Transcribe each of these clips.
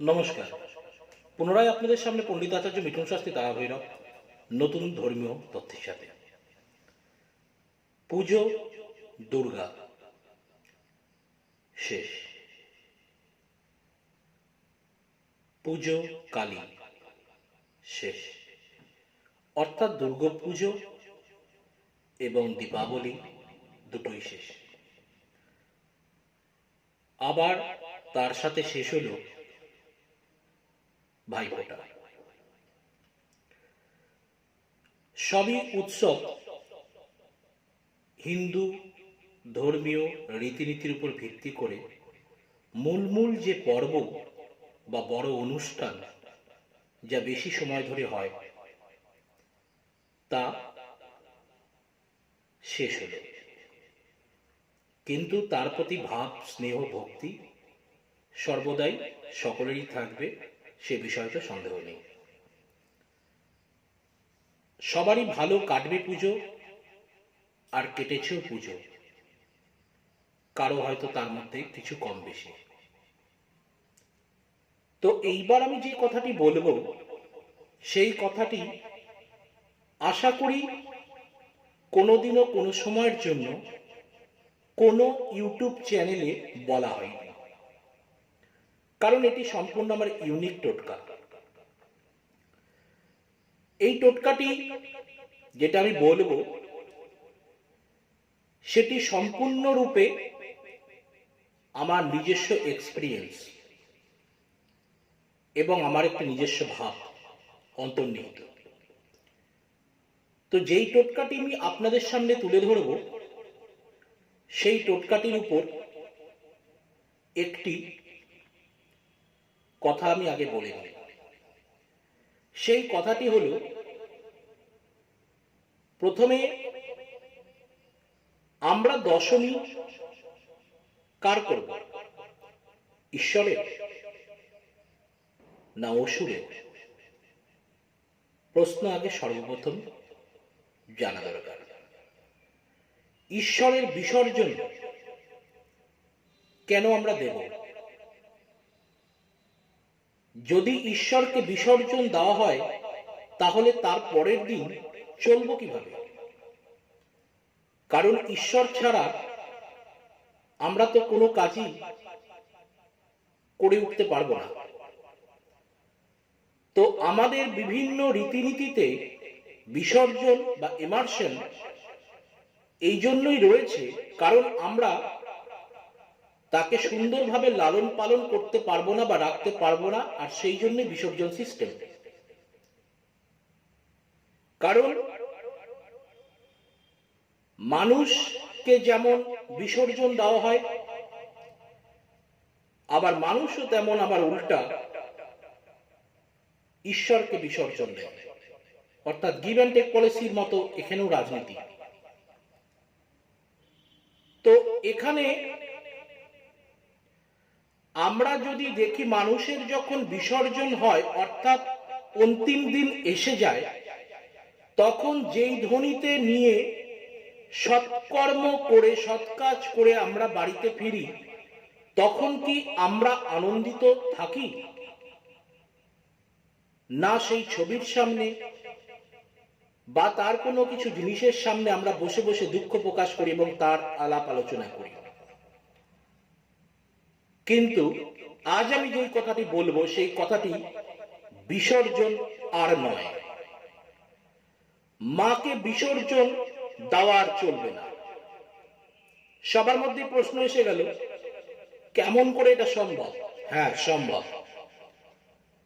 নমস্কার। পুনরায় আপনাদের সামনে পণ্ডিত আচার্য মিঠুন শাস্ত্রী তারা ভৈরব নতুন ধর্মীয় তথ্যের সাথে। পুজো, দুর্গা। শেষ। পুজো, কালী। শেষ। অর্থাৎ দুর্গা পুজো এবং দীপাবলি দুটোই শেষ। আবার তার সাথে শেষ হলো ভাইফোঁটা। সবই উৎসব হিন্দু ধর্মীয় রীতিনীতির উপর ভিত্তি করে মূল যে পর্ব বা বড় অনুষ্ঠান যা বেশি সময় ধরে হয়, তা শেষ হলো। কিন্তু তার প্রতি ভাব, স্নেহ, ভক্তি সর্বদাই সকলেরই থাকবে। সে বিষয়ে তো সন্দেহ নেই। সবারই ভালো কাটবে পুজো আর কেটেছেও পুজো। কারও হয়তো তার মধ্যে কিছু কম বেশি। তো এইবার আমি যে কথাটি বলব, সেই কথাটি আশা করি কোনোদিনও কোনো সময়ের জন্য কোনো ইউটিউব চ্যানেলে বলা হয়নি। কারণ এটি সম্পূর্ণ আমার ইউনিক টোটকা। এই টোটকাটি যেটা আমি বলব, সেটি সম্পূর্ণরূপে আমার নিজস্ব এক্সপিরিয়েন্স এবং আমার একটি নিজস্ব ভাব অন্তর্নিহিত। তো যেই টোটকাটি আমি আপনাদের সামনে তুলে ধরব, সেই টোটকাটির উপর একটি কথা আমি আগে বলে নিই। সেই কথাটি হলো, প্রথমে আমরা দশমী কার করব? ঈশ্বরের না অসুরের? প্রশ্ন আগে সর্বপ্রথম জানা দরকার। ঈশ্বরের বিসর্জন কেন আমরা দেব? যদি ঈশ্বরকে বিসর্জন দেওয়া হয়, তাহলে তার পরের দিন চলবো কীভাবে? কারণ ঈশ্বর ছাড়া আমরা তো কোনো কাজই করে উঠতে পারব না। তো আমাদের বিভিন্ন রীতিনীতিতে বিসর্জন বা এমার্শন এই জন্যই রয়েছে, কারণ আমরা তাকে সুন্দরভাবে লালন পালন করতে পারব না বা রাখতে পারব না, আর সেই জন্য বিসর্জন সিস্টেম কারণ মানুষকে যেমন বিসর্জন দেওয়া হয়, আবার মানুষও তেমন আবার উল্টা ঈশ্বরকে বিসর্জন দেয়। অর্থাৎ গিভ অ্যান্ড টেক পলিসির মতো এখানেও রাজনীতি। তো এখানে আমরা যদি দেখি মানুষের যখন বিসর্জন হয়, অর্থাৎ অন্তিম দিন এসে যায়, তখন যেই ধ্বনিতে নিয়ে সৎকর্ম করে সৎ কাজ করে আমরা বাড়িতে ফিরি, তখন কি আমরা আনন্দিত থাকি? না সেই ছবির সামনে বা তার কোনো কিছু জিনিসের সামনে আমরা বসে বসে দুঃখ প্রকাশ করি এবং তার আলাপ আলোচনা করি। কিন্তু আজ আমি যে কথাটি বলব, সেই কথাটি বিসর্জন আর নয়। মাকে বিসর্জন দেওয়ার চলবে না। সবার মধ্যে প্রশ্ন এসে গেল, কেমন করে এটা সম্ভব? হ্যাঁ সম্ভব।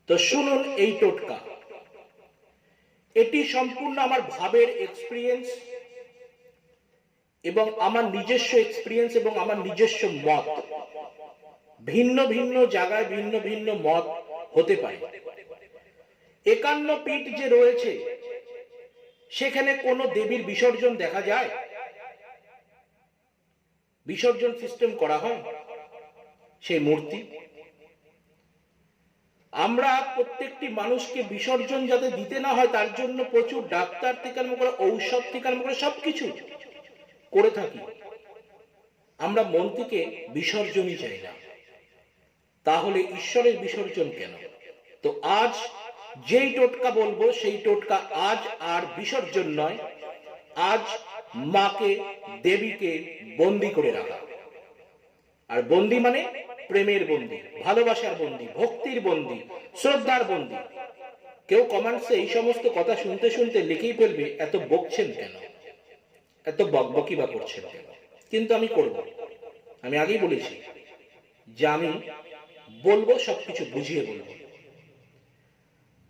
তো শুনুন এই টোটকা। এটি সম্পূর্ণ আমার ভাবের এক্সপিরিয়েন্স এবং আমার নিজস্ব এক্সপিরিয়েন্স এবং আমার নিজস্ব মত। ভিন্ন ভিন্ন জায়গায় ভিন্ন ভিন্ন মত হতে পারে। একান্ন পীঠ যে রয়েছে, সেখানে কোনো দেবীর বিসর্জন দেখা যায়? বিসর্জন সিস্টেম করা হয় সেই মূর্তি। আমরা প্রত্যেকটি মানুষকে বিসর্জন যাতে দিতে না হয়, তার জন্য প্রচুর ডাক্তার থেকে আরম্ভ করে, ঔষধ থেকে আরম্ভ করে সবকিছু করে থাকি। আমরা মন মন্ত্রীকে বিসর্জনই চাই না। তাহলে ঈশ্বরের বিসর্জন কেন? তো আজ যেই টোটকা বলব, সেই টোটকা আজ আর বিসর্জন নয়, আজ মাকে, দেবীকে বন্দি করে রাখা। আর বন্দি মানে প্রেমের বন্দি, ভালোবাসার বন্দি, ভক্তির বন্দি, শ্রদ্ধার বন্দি। কেউ কমেন্টসে এই সমস্ত কথা শুনতে শুনতে লিখেই ফেলবে, এত বকছেন কেন? এত বকবকি বা করছেন কেন? কিন্তু আমি করব। আমি আগেই বলেছি যে আমি বলব, সবকিছু বুঝিয়ে বলব।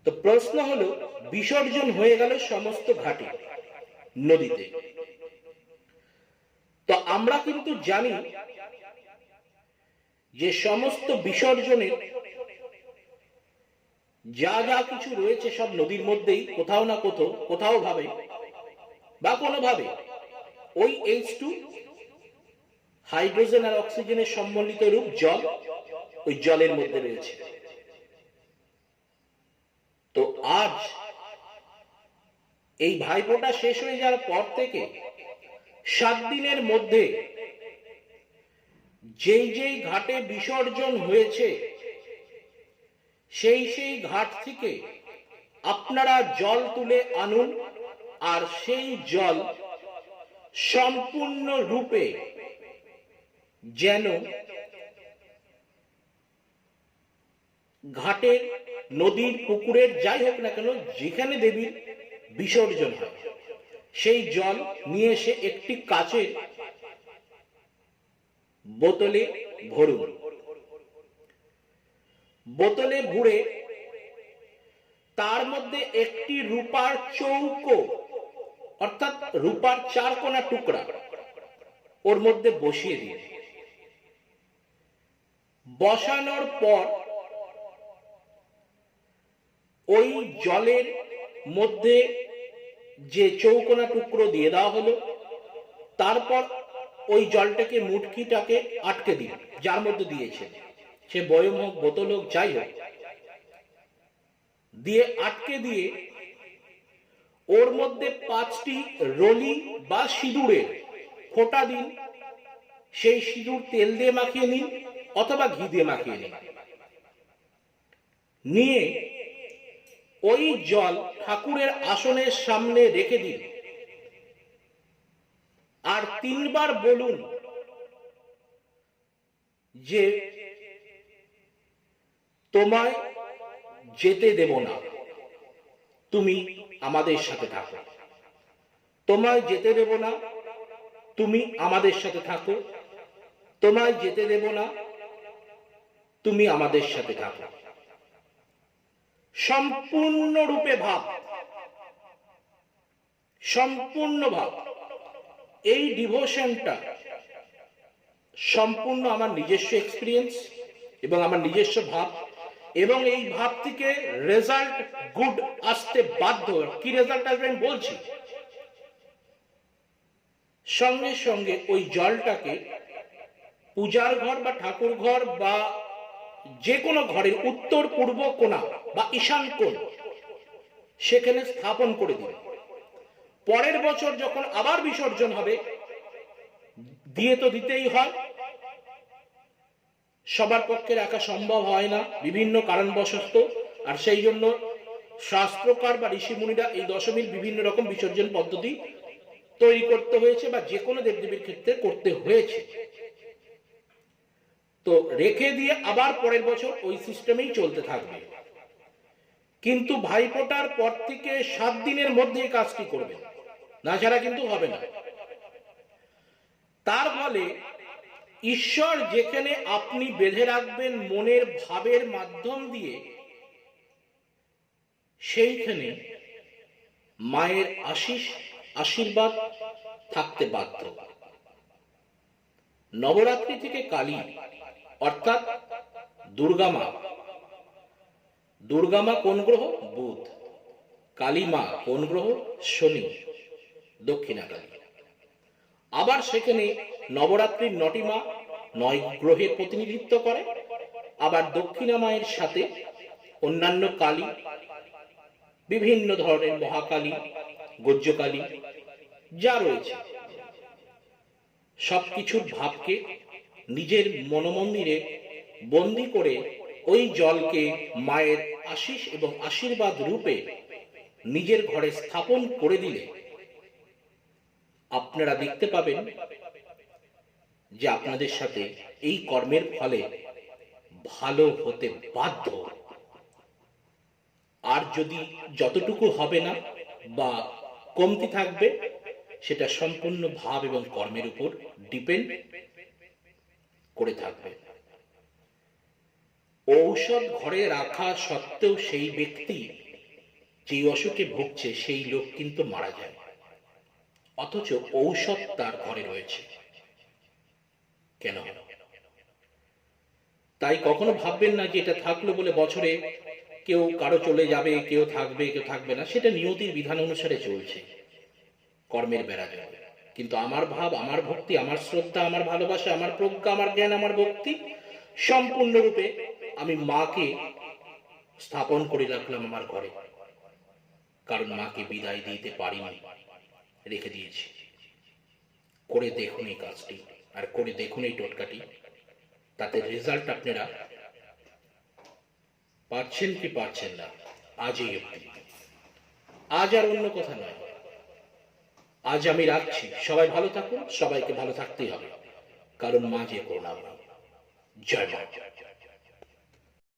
তো প্রশ্ন হলো, বিসর্জন হয়ে গেল সমস্ত ঘাটে, নদীতে। তো আমরা কিন্তু জানি যে সমস্ত বিসর্জনের যা যা কিছু রয়েছে সব নদীর মধ্যেই, কোথাও না কোথাও কোথাও ভাবে বা কোনোভাবে ওই এইচ টু হাইড্রোজেন আর অক্সিজেনের সম্মিলিত রূপ জল ওই জলের মধ্যে রয়েছে। তো আজ এই ভাইফোঁটা শেষ হয়ে যাওয়ার পর থেকে সাত দিনের মধ্যে যেই যেই ঘাটে বিসর্জন হয়েছে, সেই সেই ঘাট থেকে আপনারা জল তুলে আনুন আর সেই জল সম্পূর্ণ রূপে যেন ঘাটের নদীর, পুকুরের, যাই হোক না কেন, যেখানে দেবীর বিসর্জন হয়, সেই জল নিয়ে এসে একটি কাচের বোতলে ভরুন। বোতলে ভরে তার মধ্যে একটি রূপার চৌকো, অর্থাৎ রূপার চার কোনা টুকরা, ওর মধ্যে বসিয়ে দিয়ে বসানোর পর ওই জলের মধ্যে যে চৌকোনা টুকরো দিয়ে দেওয়া হলো, তারপর ওই জলটাকে মুটকিটাকে আটকে দিন যার মধ্যে দিয়েছে। সে বয়ম হোক, বোতল হোক, যাই হোক, দিয়ে আটকে দিয়ে ওর মধ্যে পাঁচটি রলি বা সিঁদুরের ফোঁটা দিন। সেই সিঁদুর তেল দিয়ে মাখিয়ে নিন অথবা ঘি দিয়ে মাখিয়ে নিন। নিয়ে ওই জল ঠাকুরের আসনের সামনে রেখে দিন। আর তিনবার বলুন যে, তোমায় যেতে দেব না। তুমি আমাদের সাথে থাকো। তোমায় যেতে দেব না, তুমি আমাদের সাথে থাকো। তোমায় যেতে দেব না, তুমি আমাদের সাথে থাকো। সম্পূর্ণরূপে ভাব। সম্পূর্ণ ভাব। এই ডিভোশনটা সম্পূর্ণ আমার নিজস্ব এক্সপিরিয়েন্স এবং আমার নিজস্ব ভাব এবং এই ভাব থেকে রেজাল্ট গুড আসতে বাধ্য। কি রেজাল্ট আসবে আমি বলছি? সঙ্গে সঙ্গে ওই জলটাকে পূজার ঘর বা ঠাকুর ঘর বা যে কোনো ঘরের উত্তর, পূর্ব কোণা বা ঈশান কোণ সেখানে স্থাপন করে দিন। পরের বছর যখন আবার বিসর্জন হবে, দিয়ে তো দিতেই হয়। সবার পক্ষে রাখা সম্ভব হয় না, বিভিন্ন কারণবশত। আর সেই জন্য শাস্ত্রকার বা ঋষিমুনিরা এই দশমীর বিভিন্ন রকম বিসর্জন পদ্ধতি তৈরি করতে হয়েছে বা যে কোনো দেবদেবীর ক্ষেত্রে করতে হয়েছে। তো রেখে দিয়ে আবার পরের বছর ওই সিস্টেমেই চলতে থাকবে। কিন্তু ভাইফোঁটার পর থেকে সাত দিনের মধ্যে কাজটি করবে? না ছাড়া কিন্তু হবে না। তার ফলে ঈশ্বর যেখানে আপনি বেঁধে রাখবেন মনের ভাবের মাধ্যম দিয়ে, সেইখানে মায়ের আশিস, আশীর্বাদ থাকতে বাধ্য। নবরাত্রি থেকে কালী অর্থাৎ দুর্গা মা দুর্গা মা কোন গ্রহ? বুধ। কালী মা কোন গ্রহ? শনি। দক্ষিণা কালী আবার সেখানে নবরাত্রির নটি মা নয় গ্রহের প্রতিনিধিত্ব করে। আবার দক্ষিণা মায়ের সাথে অন্যান্য কালী, বিভিন্ন ধরনের মহাকালী, গজ্জকালী যা রয়েছে। সবকিছুর ভাবকে নিজের মনোমন্দিরে বন্দি করে ওই জলকে মায়ের আশিস এবং আশীর্বাদ রূপে নিজের ঘরে স্থাপন করে দিলে। আপনারা দেখতে পাবেন যে আপনাদের সাথে এই কর্মের ফলে ভালো হতে বাধ্য। আর যদি যতটুকু হবে না বা কমতি থাকবে, সেটা সম্পূর্ণ ভাব এবং কর্মের উপর ডিপেন্ড করে থাকবে। ঔষধ ঘরে রাখা সত্ত্বেও সেই ব্যক্তি যে অসুখে ভুগছে, সেই লোক কিন্তু মারা যায়। অথচ ঔষধ তার ঘরে রয়েছে। কেন? তাই কখনো ভাববেন না যে এটা থাকল বলে বছরে কেউ কারও চলে যাবে, কেউ থাকবে কেউ থাকবে না, সেটা নিয়তির বিধান অনুসারে চলছে। কর্মের বেড়া যাবে কিন্তু আমার ভাব, আমার ভক্তি, আমার শ্রদ্ধা, আমার ভালোবাসা, আমার প্রজ্ঞা, আমার জ্ঞান, আমার ভক্তি সম্পূর্ণরূপে আমি মাকে স্থাপন করে রাখলাম আমার ঘরে। কারণ মাকে বিদায় দিতে পারিনি, রেখে দিয়েছি। করে দেখুন এই কাজটি, আর করে দেখুন এই টোটকাটি। তাতে রেজাল্ট আপনারা পাচ্ছেন কি পাচ্ছেন না, আজই আজ আর অন্য কথা নয়। আজ আমি রাখছি। সবাই ভালো থাকুন, সবাইকে ভালো থাকতেই হবে। কারণ মা যে করুণা জয় মা।